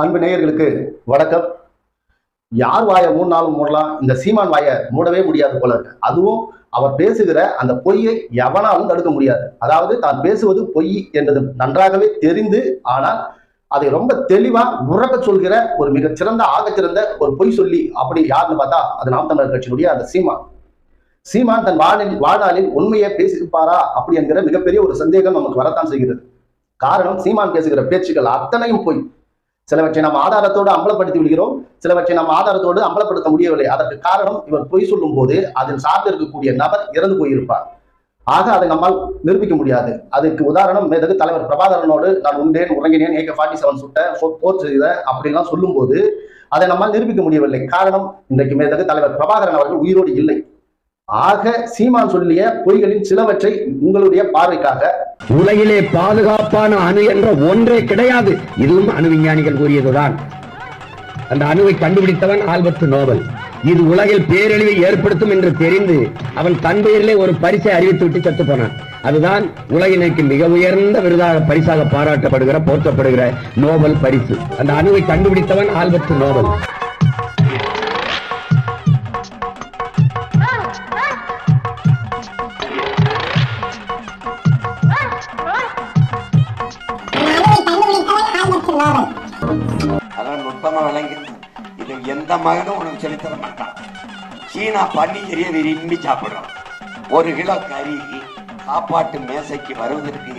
அன்பு நேயர்களுக்கு வணக்கம். யார் வாயை மூணாலும் மூடலாம் இந்த சீமான் வாயை மூடவே முடியாது போல இருக்கு. அதுவும் அவர் பேசுகிற அந்த பொய்யை எவனாலும் தடுக்க முடியாது. அதாவது தான் பேசுவது பொய் என்பது நன்றாகவே தெரிந்து ஆனால் அதை ரொம்ப தெளிவா உறக்க சொல்கிற ஒரு மிகச்சிறந்த ஆகச்சிறந்த ஒரு பொய் சொல்லி அப்படி யாருன்னு பார்த்தா அது நாம் தமிழர் கட்சியினுடைய அந்த சீமான். சீமான் தன் வாழ்நில் வாழ்நாளில் உண்மையை பேசியிருப்பாரா அப்படி என்கிற மிகப்பெரிய ஒரு சந்தேகம் நமக்கு வரத்தான் செய்கிறது. காரணம் சீமான் பேசுகிற பேச்சுக்கள் அத்தனையும் பொய். சிலவற்றை நாம் ஆதாரத்தோடு அம்பலப்படுத்தி விடுகிறோம். சிலவற்றை நாம் ஆதாரத்தோடு அம்பலப்படுத்த முடியவில்லை. அதற்கு காரணம் இவர் பொய் சொல்லும் போது அதில் சார்ந்து இருக்கக்கூடிய நபர் இறந்து போயிருப்பார். ஆக அதை நம்மால் நிரூபிக்க முடியாது. அதுக்கு உதாரணம் மேதகு தலைவர் பிரபாகரனோடு நான் உண்டேன் உறங்கினேன் ஏகே ஃபார்ட்டி செவன் சுட்ட போர் செய்த அப்படிலாம் சொல்லும்போது அதை நம்மால் நிரூபிக்க முடியவில்லை. காரணம் இன்றைக்கு மேதகு தலைவர் பிரபாகரன் அவர்கள் உயிரோடு இல்லை. ஆக சீமான் சொல்லிய பொய்களின் சிலவற்றை உங்களுடைய பார்வைக்காக உலகிலே பாதுகாப்பான அணு என்ற ஒன்றே கிடையாது. இதுவும் அணு விஞ்ஞானிகள் கூறியதுதான். அந்த அணுவை கண்டுபிடித்தவன் ஆல்பர்ட் நோபல். இது உலகில் பேரழிவை ஏற்படுத்தும் என்று தெரிந்து அவன் தன் பெயரிலே ஒரு பரிசை அறிவித்து விட்டு செத்து போனான். அதுதான் உலகினைக்கு மிக உயர்ந்த விருதாக பரிசாக பாராட்டப்படுகிற போற்றப்படுகிற நோபல் பரிசு. அந்த அணுவை கண்டுபிடித்தவன் ஆல்பர்ட் நோபல். எந்த மகனும் உனக்கு செலுத்த மாட்டான். சீனா பன்னிக்கறியை விரும்பி சாப்பிடுறான். ஒரு கிலோ கறி சாப்பாட்டு மேசைக்கு வருவதற்கு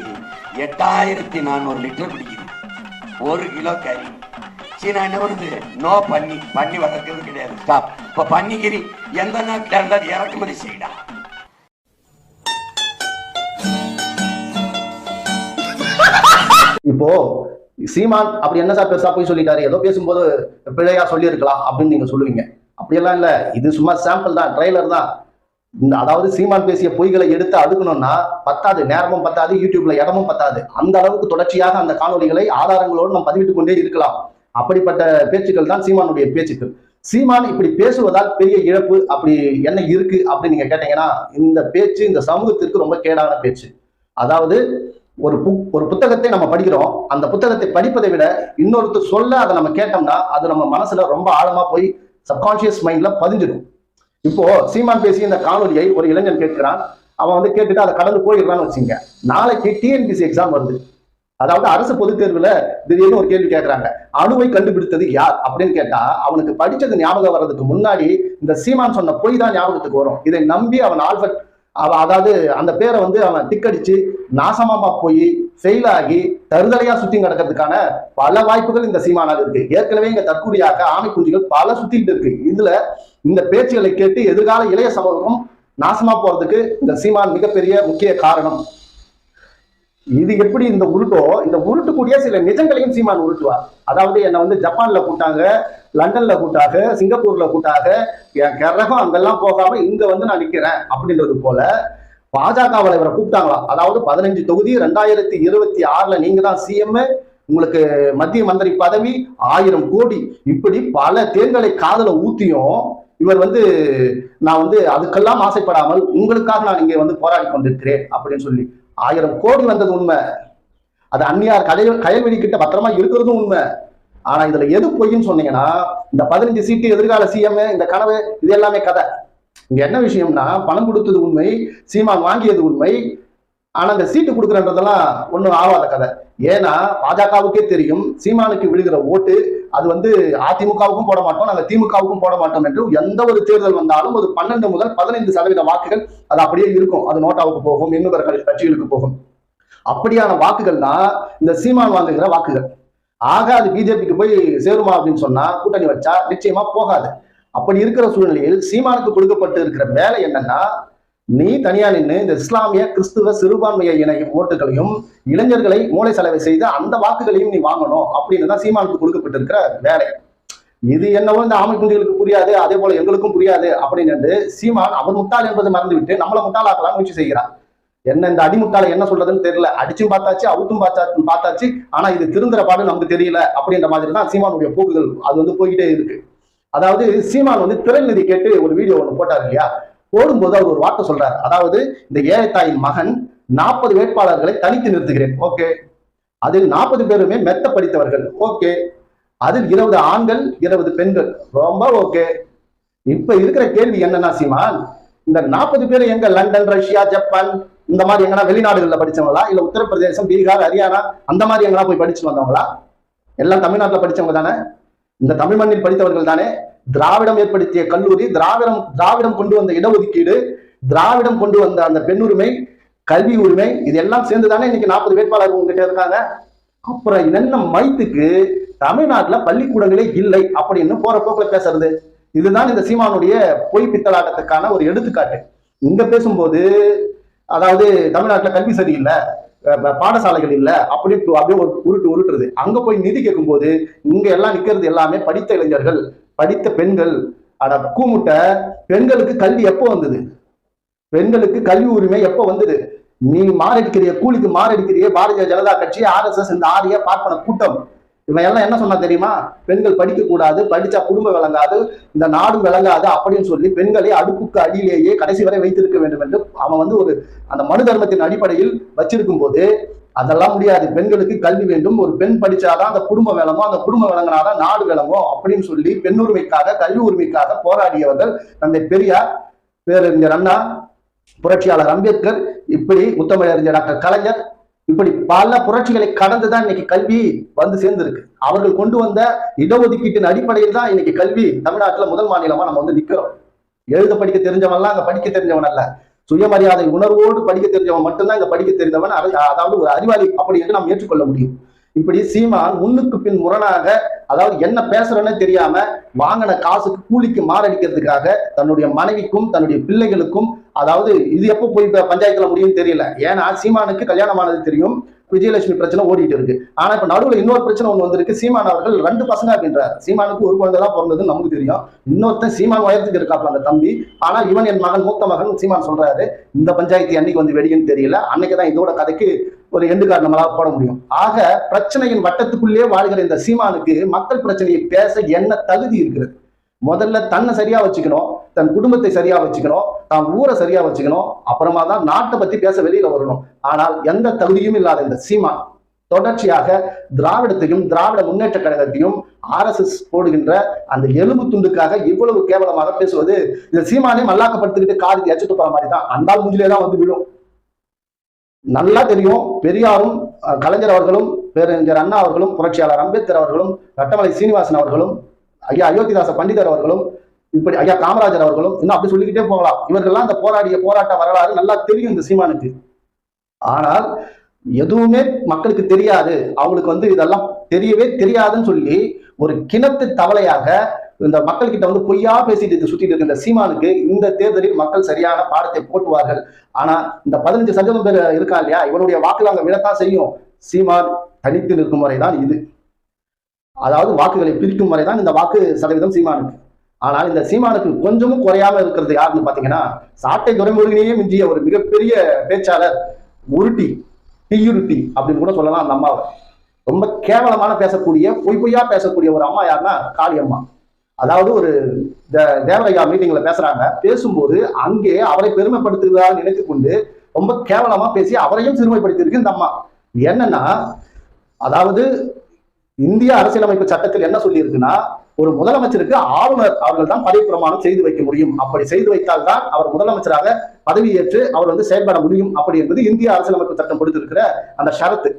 எட்டாயிரத்தி நானூறு லிட்டர் பிடிக்குது ஒரு கிலோ கறி. சீனா என்ன வருது நோ பண்ணி பண்ணி வளர்க்கிறது கிடையாது. ஸ்டாப் இப்போ பன்னிக்கறி எந்த நாட்டில் இருந்தால் இறக்குமதி செய்யடா இப்போ சீமான் அப்படி என்ன சார் பெருசா போய் சொல்லிட்டாரு? ஏதோ பேசும்போது பிழையா சொல்லியிருக்கலாம் அப்படின்னு நீங்க சொல்லுவீங்க. அப்படியெல்லாம் இல்ல. இது சும்மா சாம்பிள் தான் ட்ரைலர் தான். இந்த அதாவது சீமான் பேசிய பொய்களை எடுத்து அடுக்கணும்னா பத்தாது. நேரமும் பத்தாது யூடியூப்ல இடமும் பத்தாது. அந்த அளவுக்கு தொடர்ச்சியாக அந்த காணொலிகளை ஆதாரங்களோடு நம்ம பதிவிட்டு கொண்டே இருக்கலாம். அப்படிப்பட்ட பேச்சுக்கள் தான் சீமானுடைய பேச்சுக்கள். சீமான் இப்படி பேசுவதால் பெரிய இழப்பு அப்படி என்ன இருக்கு அப்படின்னு நீங்க கேட்டீங்கன்னா இந்த பேச்சு இந்த சமூகத்திற்கு ரொம்ப கேடான பேச்சு. அதாவது ஒரு புக் ஒரு புத்தகத்தை நம்ம படிக்கிறோம். அந்த புத்தகத்தை படிப்பதை விட இன்னொருத்தர் சொல்ல அதை நம்ம கேட்டோம்னா அது நம்ம மனசுல ரொம்ப ஆழமா போய் சப்கான்சியஸ் மைண்ட்ல பதிஞ்சிடும். இப்போ சீமான் பேசி இந்த காணொலியை ஒரு இளைஞன் கேட்கிறான். அவன் வந்து கேட்டுட்டு அதை கடந்து போயிடுறான்னு வச்சுங்க நாளைக்கு டிஎன்பிசி எக்ஸாம் வருது. அதாவது அரசு பொதுத் தேர்வுல திடீர்னு ஒரு கேள்வி கேட்கறாங்க அணுவை கண்டுபிடித்தது யார் அப்படின்னு கேட்டா அவனுக்கு படிச்சது ஞாபகம் வர்றதுக்கு முன்னாடி இந்த சீமான் சொன்ன பொய் தான் ஞாபகத்துக்கு வரும். இதை நம்பி அவன் ஆல்பர்ட் அவன் அதாவது அந்த பேரை வந்து அவன் டிக்கடிச்சு நாசமாமா போய் ஃபெயில் ஆகி தருதலையா சுத்தி நடக்கிறதுக்கான பல வாய்ப்புகள் இந்த சீமானால் இருக்கு. ஏற்கனவே இங்க தற்கூரியாக ஆமை குஞ்சுகள் பல சுத்திட்டு இருக்கு. இதுல இந்த பேச்சுகளை கேட்டு எதிர்கால இளைய சமூகம் நாசமா போறதுக்கு இந்த சீமான் மிகப்பெரிய முக்கிய காரணம். இது எப்படி இந்த உருட்டோ? இந்த உருட்டுக்கூடிய சில நிஜங்களையும் சீமான் உருட்டுவார். அதாவது என்னை வந்து ஜப்பான்ல கூட்டாங்க லண்டன்ல கூட்டாக சிங்கப்பூர்ல கூட்டாக என் கரகம் அங்கெல்லாம் போகாம இங்க வந்து நான் நிக்கிறேன் அப்படின்றது போல பாஜக இவரை கூப்பிட்டாங்களாம் அதாவது பதினஞ்சு தொகுதி ரெண்டாயிரத்தி இருபத்தி ஆறுல நீங்க தான் சிஎம் உங்களுக்கு மத்திய மந்திரி பதவி ஆயிரம் கோடி. இப்படி பல தேர்தலை காதல ஊத்தியும் இவர் வந்து நான் வந்து அதுக்கெல்லாம் ஆசைப்படாமல் உங்களுக்காக நான் இங்கே வந்து போராடி கொண்டிருக்கிறேன் அப்படின்னு சொல்லி. ஆயிரம் கோடி வந்தது உண்மை. அது அந்நியார் கயல் கயல்வெளி கிட்ட பத்திரமா இருக்கிறதும் உண்மை. ஆனா இதுல எது பொய்ன்னு சொன்னீங்கன்னா இந்த பதினஞ்சு சீட்டு எதிர்கால சிஎம் இந்த கனவு இது எல்லாமே கதை. இங்க என்ன விஷயம்னா பணம் கொடுத்தது உண்மை சீமா வாங்கியது உண்மை ஆனா அந்த சீட்டு கொடுக்குறன்றதெல்லாம் ஒன்றும் ஆகாத கதை. ஏன்னா பாஜகவுக்கே தெரியும் சீமானுக்கு விழுகிற ஓட்டு அது வந்து அதிமுகவுக்கும் போட மாட்டோம் நாங்கள் திமுகவுக்கும் போட மாட்டோம் என்று எந்த ஒரு தேர்தல் வந்தாலும் ஒரு பன்னெண்டு முதல் பதினைந்து சதவீத வாக்குகள் அது அப்படியே இருக்கும். அது நோட்டாவுக்கு போகும் இன்னும் பிற கட்சிகளுக்கு போகும். அப்படியான வாக்குகள் தான் இந்த சீமான் வாங்குகிற வாக்குகள். ஆக அது பிஜேபிக்கு போய் சேருமா அப்படின்னு சொன்னா கூட்டணி வச்சா நிச்சயமா போகாது. அப்படி இருக்கிற சூழ்நிலையில் சீமானுக்கு கொடுக்கப்பட்டு இருக்கிற வேலை என்னன்னா நீ தனியா நின்று இந்த இஸ்லாமிய கிறிஸ்துவ சிறுபான்மைய இணைய ஓட்டுகளையும் இளைஞர்களை மூளை செலவை செய்து அந்த வாக்குகளையும் நீ வாங்கணும் அப்படின்னு தான் சீமானுக்கு கொடுக்கப்பட்டிருக்கிற வேலை. இது என்னவோ இந்த ஆமை குஞ்சுகளுக்கு புரியாது அதே போல எங்களுக்கும் புரியாது அப்படின்னு சீமான் அவர் முட்டாள் என்பதை மறந்துவிட்டு நம்மளை முட்டாளாக்கலாம் முயற்சி செய்கிறார் என்ன இந்த அடிமுட்டாளை என்ன சொல்றதுன்னு தெரியல. அடிச்சும் பார்த்தாச்சு அவுத்தும் பார்த்தா பார்த்தாச்சு. ஆனா இது திருந்துற பாடு நமக்கு தெரியல அப்படின்ற மாதிரி தான் சீமானுடைய போக்குகள் அது வந்து போய்கிட்டே இருக்கு. அதாவது சீமான் வந்து திறன்நிதி கேட்டு ஒரு வீடியோ ஒன்று போட்டார் இல்லையா? போடும்போது அவர் ஒரு வார்த்தை சொல்றாரு. அதாவது இந்த ஏழை தாயின் மகன் நாற்பது வேட்பாளர்களை தனித்து நிறுத்துகிறேன். ஓகே. அதில் நாற்பது பேருமே மெத்த படித்தவர்கள். ஓகே. அதில் இருபது ஆண்கள் இருபது பெண்கள். ரொம்ப ஓகே. இப்ப இருக்கிற கேள்வி என்னன்னா சீமான் இந்த நாற்பது பேர் எங்க? லண்டன் ரஷ்யா ஜப்பான் இந்த மாதிரி எங்கன்னா வெளிநாடுகளில் படிச்சவங்களா? இல்ல உத்தரப்பிரதேசம் பீகார் ஹரியானா அந்த மாதிரி எங்கன்னா போய் படிச்சு வந்தவங்களா? எல்லாம் தமிழ்நாட்டில் படிச்சவங்க தானே? இந்த தமிழ் மண்ணில் படித்தவர்கள் தானே? திராவிடம் ஏற்படுத்திய கல்லூரி திராவிடம் திராவிடம் கொண்டு வந்த இடஒதுக்கீடு திராவிடம் கொண்டு வந்த அந்த பெண்ணுரிமை கல்வி உரிமை இது எல்லாம் சேர்ந்து தானே இன்னைக்கு நாற்பது வேட்பாளர் உங்ககிட்ட இருக்காங்க? அப்புறம் என்ன மைத்துக்கு தமிழ்நாட்டுல பள்ளிக்கூடங்களே இல்லை அப்படின்னு போற போக்குல பேசுறது? இதுதான் இந்த சீமானுடைய பொய் பித்தலாட்டத்துக்கான ஒரு எடுத்துக்காட்டு. இங்க பேசும்போது அதாவது தமிழ்நாட்டுல கல்வி சரியில்லை. பாடசாலைகள் இல்ல அப்படி அப்படியே உருட்டு உருட்டுறது. அங்க போய் நிதி கேட்கும்போது இங்க எல்லாம் நிக்கிறது எல்லாமே படித்த இளைஞர்கள் படித்த பெண்கள் அட கூமுட்ட பெண்களுக்கு கல்வி எப்போ வந்தது? பெண்களுக்கு கல்வி உரிமை எப்போ வந்தது? நீ மாரடிக்கிறிய கூலிக்கு மாரடிக்கிறிய பாரதிய ஜனதா கட்சி ஆர்எஸ்எஸ் இந்த ஆரிய பார்ப்பன கூட்டம். இவன் எல்லாம் என்ன சொன்னா தெரியுமா? பெண்கள் படிக்க கூடாது படிச்சா குடும்பம் விளங்காது இந்த நாடும் விளங்காது அப்படின்னு சொல்லி பெண்களை அடுப்புக்கு அடியிலேயே கடைசி வரை வைத்திருக்க வேண்டும் என்று அவன் வந்து ஒரு அந்த மனு தர்மத்தின் அடிப்படையில் வச்சிருக்கும் போது அதெல்லாம் முடியாது. பெண்களுக்கு கல்வி வேண்டும். ஒரு பெண் படிச்சாதான் அந்த குடும்பம் விளங்கும். அந்த குடும்பம் விளங்கினாதான் நாடு விளங்கும் அப்படின்னு சொல்லி பெண் உரிமைக்காக கல்வி உரிமைக்காக போராடியவர்கள் தந்தை பெரியார் பேரறிஞர் அண்ணா புரட்சியாளர் அம்பேத்கர் இப்படி முத்தமிழறிஞர் டாக்டர் கலைஞர் இப்படி பல புரட்சிகளை கடந்துதான் இன்னைக்கு கல்வி வந்து சேர்ந்திருக்கு. அவர்கள் கொண்டு வந்த இடஒதுக்கீட்டின் அடிப்படையில் தான் இன்னைக்கு கல்வி தமிழ்நாட்டுல முதல் மாநிலமா நம்ம வந்து நிக்கிறோம். எழுத படிக்க தெரிஞ்சவன்லாம் அங்க படிக்க தெரிஞ்சவன் அல்ல. சுயமரியாதை உணர்வோடு படிக்க தெரிஞ்சவன் மட்டும்தான் இங்க படிக்க தெரிந்தவன். அதாவது ஒரு அறிவாளி அப்படி என்று நாம் ஏற்றுக்கொள்ள முடியும். இப்படி சீமான் முன்னுக்கு பின் முரணாக அதாவது என்ன பேசுறேன்னு தெரியாம வாங்கின காசுக்கு கூலிக்கு மாரடிக்கிறதுக்காக தன்னுடைய மனைவிக்கும் தன்னுடைய பிள்ளைகளுக்கும் அதாவது இது எப்போ போய் பஞ்சாயத்துல முடியும்னு தெரியல. ஏன்னா சீமானுக்கு கல்யாணமானது தெரியும். விஜயலட்சுமி பிரச்சனை ஓடிட்டு இருக்கு. ஆனா இப்ப நடுவில் இன்னொரு பிரச்சனை ஒண்ணு வந்திருக்கு. சீமான் அவர்கள் ரெண்டு பசங்க அப்படின்றார். சீமானுக்கு ஒரு குழந்தை தான் பிறந்தது நமக்கு தெரியும். இன்னொருத்தன் சீமான் உயரத்துக்கு இருக்காப்ல அந்த தம்பி. ஆனா இவன் என் மகன் மூத்த மகன் சீமான் சொல்றாரு. இந்த பஞ்சாயத்து என்னைக்கு வந்து வெடிக்குன்னு தெரியல. அன்னைக்கு தான் இதோட கதைக்கு ஒரு எண்டு கார்டு போட முடியும். ஆக பிரச்சனையின் வட்டத்துக்குள்ளே வாழ்கிற இந்த சீமானுக்கு மக்கள் பிரச்சனையை பேச என்ன தகுதி இருக்கிறது? முதல்ல தன்னை சரியா வச்சுக்கணும் தன் குடும்பத்தை சரியா வச்சுக்கணும் தான் ஊரை சரியா வச்சுக்கணும் அப்புறமா தான் நாட்டை பத்தி பேச வெளியில வரணும். ஆனால் எந்த தகுதியும் இல்லாத இந்த சீமான் தொடர்ச்சியாக திராவிடத்தையும் திராவிட முன்னேற்ற கழகத்தையும் ஆர்எஸ்எஸ் போடுகின்ற அந்த எலும்பு துண்டுக்காக இவ்வளவு கேவலமாக பேசுவது இந்த சீமானே மல்லாக்கப்படுத்திக்கிட்டு காது எச்சு துப்புற மாதிரி தான் அந்த மூஞ்சிலே தான் வந்து விழும். நல்லா தெரியும். பெரியாரும் கலைஞர் அவர்களும் பேரறிஞர் அண்ணா அவர்களும் புரட்சியாளர் அம்பேத்கர் அவர்களும் ரட்டமலை சீனிவாசன் அவர்களும் ஐயா அயோத்திதாச பண்டிதர் அவர்களும் இப்படி ஐயா காமராஜர் அவர்களும் இன்னும் அப்படி சொல்லிக்கிட்டே போகலாம். இவர்கள்லாம் அந்த போராடிய போராட்ட வரலாறு நல்லா தெரியும் இந்த சீமானுக்கு. ஆனால் எதுவுமே மக்களுக்கு தெரியாது. அவங்களுக்கு வந்து இதெல்லாம் தெரியவே தெரியாதுன்னு சொல்லி ஒரு கிணத்து தவளையாக இந்த மக்கள்கிட்ட வந்து பொய்யா பேசிட்டு இது சுத்திட்டு இருக்க இந்த சீமானுக்கு இந்த தேர்தலில் மக்கள் சரியான பாடத்தை போட்டுவார்கள். ஆனா இந்த பதினஞ்சு சதவீதம் பேர் இருக்கா இல்லையா? இவனுடைய வாக்குகள் அங்க விழத்தான் செய்யும். சீமான் தனித்து நிற்கும் முறைதான் இது. அதாவது வாக்குகளை பிரிக்கும் முறைதான் இந்த வாக்கு சதவீதம் சீமானுக்கு. ஆனால் இந்த சீமானுக்கு கொஞ்சமும் குறையாம இருக்கிறது யாருன்னு பாத்தீங்கன்னா சாட்டை துறைமுருகனையே மிஞ்சிய ஒரு மிகப்பெரிய பேச்சாளர் உருட்டி தீயுருட்டி அப்படின்னு கூட சொல்லலாம் அந்த அம்மாவை. ரொம்ப கேவலமான பேசக்கூடிய பொய் பொய்யா பேசக்கூடிய ஒரு அம்மா யாருன்னா காளியம்மா. அதாவது ஒரு தே- தேவரையா மீட்டிங்ல பேசுறாங்க. பேசும்போது அங்கே அவரை பெருமைப்படுத்துவதாக நினைத்து கொண்டு ரொம்ப கேவலமா பேசி அவரையும் சிறுமைப்படுத்தியிருக்கு இந்த அம்மா. என்னன்னா அதாவது இந்திய அரசியலமைப்பு சட்டத்தில் என்ன சொல்லியிருக்குன்னா ஒரு முதலமைச்சருக்கு ஆளுநர் அவர்கள் தான் பதவி பிரமாணம் செய்து வைக்க முடியும். அப்படி செய்து வைத்தால் தான் அவர் முதலமைச்சராக பதவியேற்று அவர் வந்து செயல்பட முடியும். அப்படி என்பது இந்திய அரசியலமைப்பு சட்டம் கொடுத்திருக்கிற அந்த ஷரத்து.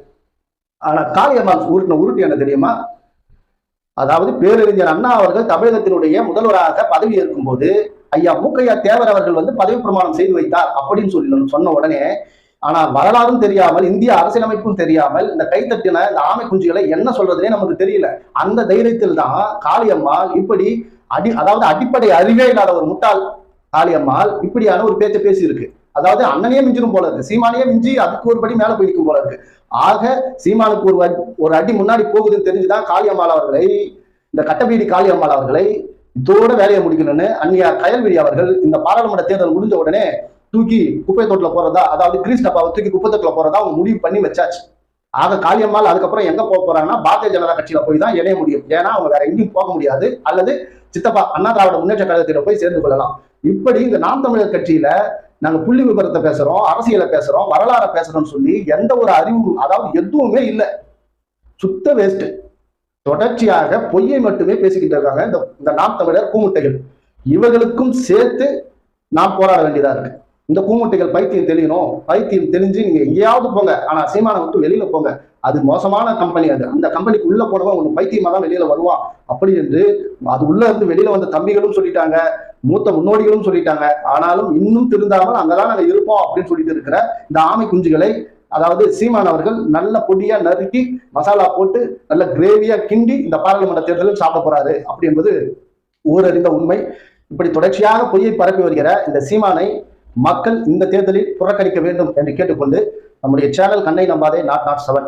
ஆனா காளியம்மாள் உருட்டின உருட்டு என்ன தெரியுமா? அதாவது பேரறிஞர் அண்ணா அவர்கள் தமிழகத்தினுடைய முதல்வராக பதவி ஏற்கும் போது ஐயா மூக்கையா தேவர் அவர்கள் வந்து பதவி பிரமாணம் செய்து வைத்தார் அப்படின்னு சொல்லி சொன்ன உடனே ஆனா வரலாறும் தெரியாமல் இந்திய அரசியலமைப்பும் தெரியாமல் இந்த கைத்தட்டின இந்த ஆமை குஞ்சுகளை என்ன சொல்றதுனே நமக்கு தெரியல. அந்த தைரியத்தில் தான் காளியம்மாள் இப்படி அடி அதாவது அடிப்படை அறிவே இல்லாத ஒரு முட்டாள் காளியம்மாள் இப்படியான ஒரு பேச்சை பேசியிருக்கு. அதாவது அண்ணனையே மிஞ்சிரும் போல இருக்கு. சீமானையே மிஞ்சி அதுக்கு ஒரு படி மேல போயிருக்கும் போல இருக்கு. ஆக சீமானுக்கு ஒரு அடி- ஒரு அடி முன்னாடி போகுதுன்னு தெரிஞ்சுதான் காளியம்மாள் அவர்களை இந்த கட்டபீடி காளியம்மாள் அவர்களை இதோட வேலையை முடிக்கணும்னு அந்நியா கயல்விழி அவர்கள் இந்த பாராளுமன்ற தேர்தல் முடிஞ்ச உடனே தூக்கி குப்பை தொட்டில போறதா அதாவது கிரீஸ் டப்பாவை தூக்கி குப்பை தொட்டில போறதா அவங்க முடிவு பண்ணி வச்சாச்சு. ஆக காளியம்மாள் அதுக்கப்புறம் எங்க போக போறாங்கன்னா பாரதிய ஜனதா கட்சியில போய் தான் இணைய முடியும். ஏன்னா அவங்க வேற எங்கேயும் போக முடியாது. அல்லது சித்தப்பா அண்ணா திராவிட முன்னேற்ற கழகத்தில போய் சேர்ந்து கொள்ளலாம். இப்படி இந்த நாம் தமிழர் கட்சியில நாங்க புள்ளி விபரத்தை பேசுறோம் அரசியலை பேசுறோம் வரலாறை பேசுறோம்னு சொல்லி எந்த ஒரு அறிவு அதாவது எதுவுமே இல்லை. சுத்த வேஸ்ட் தொடர்ச்சியாக பொய்யை மட்டுமே பேசிக்கிட்டு இருக்காங்க இந்த இந்த நாம் தமிழர் கூமுட்டைகள். இவர்களுக்கும் சேர்த்து நாம் போராட வேண்டியதா இருக்கு. இந்த கூமுட்டைகள் பைத்தியம் தெளியணும். பைத்தியம் தெரிஞ்சு நீங்க எங்கேயாவது போங்க. ஆனா சீமானை விட்டு வெளியில போங்க. அது மோசமான கம்பெனி அது. அந்த கம்பெனிக்கு உள்ள போனவன் ஒன்று பைத்தியமா தான் வெளியில வருவான். அப்படி என்று அது உள்ள இருந்து வெளியில வந்த தம்பிகளும் சொல்லிட்டாங்க மூத்த முன்னோடிகளும் சொல்லிட்டாங்க. ஆனாலும் இன்னும் திருந்தாமல் அங்கதான் நாங்க இருப்போம் அப்படின்னு சொல்லிட்டு இருக்கிற இந்த ஆமை குஞ்சுகளை அதாவது சீமான் அவர்கள் நல்ல பொடியா நறுக்கி மசாலா போட்டு நல்ல கிரேவியா கிண்டி இந்த பாராளுமன்ற தேர்தலில் சாப்பிட போறாரு. அப்படி என்பது ஊரறிந்த உண்மை. இப்படி தொடர்ச்சியாக பொய்யை பரப்பி வருகிற இந்த சீமானை மக்கள் இந்த தேர்தலில் புறக்கணிக்க வேண்டும் என்று கேட்டுக்கொண்டு நம்முடைய சேனல் கண்ணை நம்பாதே நாட் நாட் செவன்.